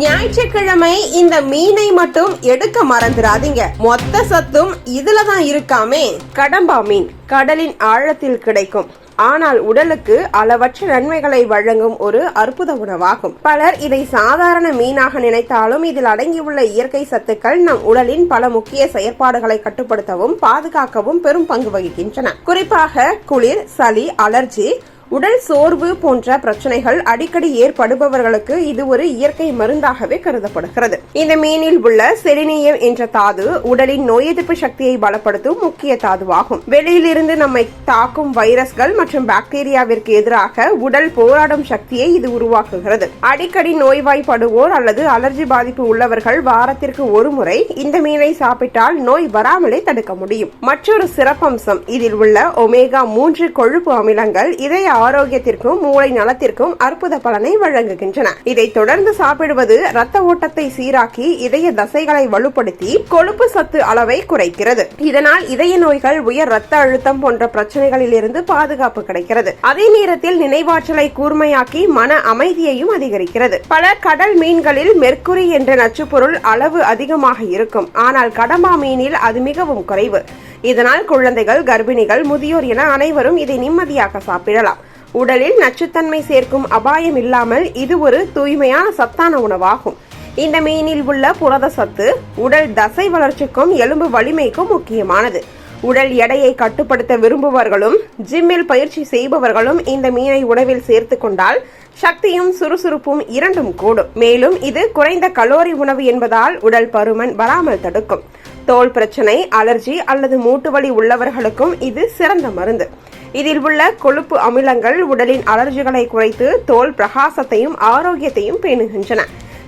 ஞாயிற்றுக்கிழமை இந்த மீனை மட்டும் எடுக்க மறந்துடாதீங்க மொத்த சத்தும் இதுல தான் இருக்காமே. கடம்பா மீன் கடலின் ஆழத்தில் கிடைக்கும். ஆனால் உடலுக்கு அளவற்ற நன்மைகளை வழங்கும் ஒரு அற்புத உணவாகும். பலர் இதை சாதாரண மீனாக நினைத்தாலும் இதில் அடங்கியுள்ள இயற்கை சத்துக்கள் நம் உடலின் பல முக்கிய செயற்பாடுகளை கட்டுப்படுத்தவும் பாதுகாக்கவும் பெரும் பங்கு வகிக்கின்றன. குறிப்பாக குளிர் சளி அலர்ஜி உடல் சோர்வு போன்ற பிரச்சனைகள் அடிக்கடி ஏற்படுபவர்களுக்கு இது ஒரு இயற்கை மருந்தாகவே கருதப்படுகிறது. இந்த மீனில் உள்ள செலினியம் என்ற தாது உடலின் நோய் எதிர்ப்பு சக்தியை பலப்படுத்தும் முக்கிய தாதுவாகும். வெளியிலிருந்து நம்மை தாக்கும் வைரஸ்கள் மற்றும் பாக்டீரியாவிற்கு எதிராக உடல் போராடும் சக்தியை இது உருவாக்குகிறது. அடிக்கடி நோய்வாய்ப்படுவோர் அல்லது அலர்ஜி பாதிப்பு உள்ளவர்கள் வாரத்திற்கு ஒரு முறை இந்த மீனை சாப்பிட்டால் நோய் வராமலே தடுக்க முடியும். மற்றொரு சிறப்பம்சம் இதில் உள்ள ஒமேகா மூன்று கொழுப்பு அமிலங்கள் இதய ஆரோக்கியத்திற்கும் மூளை நலத்திற்கும் அற்புத பலனை வழங்குகின்றன. இதை தொடர்ந்து சாப்பிடுவது ரத்த ஓட்டத்தை சீராக்கி இதய தசைகளை வலுப்படுத்தி கொழுப்பு சத்து அளவை குறைக்கிறது. இதனால் இதய நோய்கள் உயர் ரத்த அழுத்தம் போன்ற பிரச்சனைகளில் இருந்து பாதுகாப்பு கிடைக்கிறது. அதே நேரத்தில் நினைவாற்றலை கூர்மையாக்கி மன அமைதியையும் அதிகரிக்கிறது. பல கடல் மீன்களில் மெர்க்குரி என்ற நச்சுப்பொருள் அளவு அதிகமாக இருக்கும். ஆனால் கடமா மீனில் அது மிகவும் குறைவு. இதனால் குழந்தைகள் கர்ப்பிணிகள் முதியோர் என அனைவரும் இதை நிம்மதியாக சாப்பிடலாம். உடலில் நச்சுத்தன்மை சேர்க்கும் அபாயம் இல்லாமல் இது ஒரு தூய்மையான சத்தான உணவாகும். இந்த மீனில் உள்ள புரத சத்து உடல் தசை வளர்ச்சிக்கும் எலும்பு வலிமைக்கும் முக்கியமானது. உடல் எடையை கட்டுப்படுத்த விரும்புபவர்களும் ஜிம்மில் பயிற்சி செய்பவர்களும் இந்த மீனை உணவில் சேர்த்து கொண்டால் சக்தியும் சுறுசுறுப்பும் இரண்டும் கூடும். மேலும் இது குறைந்த கலோரி உணவு என்பதால் உடல் பருமன் வராமல் தடுக்கும். தோல் பிரச்சனை அலர்ஜி அல்லது மூட்டு வலி உள்ளவர்களுக்கும் இது சிறந்த மருந்து. இதில் உள்ள கொழுப்பு அமிலங்கள் உடலின் அலர்ஜிகளை குறைத்து தோல் பிரகாசத்தையும் ஆரோக்கியத்தையும் பேணுகின்றன.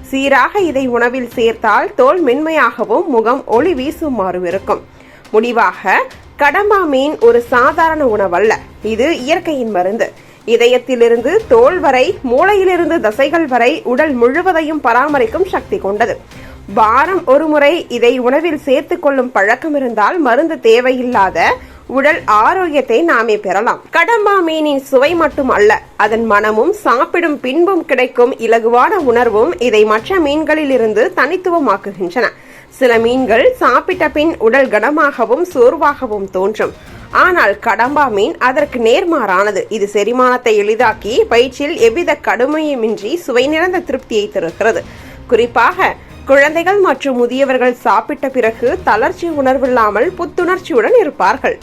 சீராக இதை உணவில் சேர்த்தால் தோல் மென்மையாகவும் முகம் ஒளி வீசுமாறு இருக்கும். முடிவாக கடம்பா மீன் ஒரு சாதாரண உணவல்ல. இது இயற்கையின் மருந்து. இதயத்திலிருந்து தோல் வரை மூளையிலிருந்து தசைகள் வரை உடல் முழுவதையும் பராமரிக்கும் சக்தி கொண்டது. வாரம் ஒரு முறை இதை உணவில் சேர்த்து கொள்ளும் பழக்கம் இருந்தால் மருந்து தேவையில்லாத உடல் ஆரோக்கியத்தை நாமே பெறலாம். கடம்பா மீனின் சுவை மட்டும் அல்ல அதன் மனமும் சாப்பிடும் பின்பும் கிடைக்கும் இலகுவான உணர்வும் இதை மற்ற மீன்களில் இருந்து தனித்துவமாக்குகின்றன. சில மீன்கள் சாப்பிட்ட பின் உடல் கனமாகவும் சோர்வாகவும் தோன்றும். ஆனால் கடம்பா மீன் அதற்கு நேர்மாறானது. இது செரிமானத்தை எளிதாக்கி வயிற்றில் எவ்வித கடுமையுமின்றி சுவை நிறைந்த திருப்தியை தருகிறது. குறிப்பாக குழந்தைகள் மற்றும் முதியவர்கள் சாப்பிட்ட பிறகு தளர்ச்சி உணர்வில்லாமல் புத்துணர்ச்சியுடன் இருப்பார்கள்.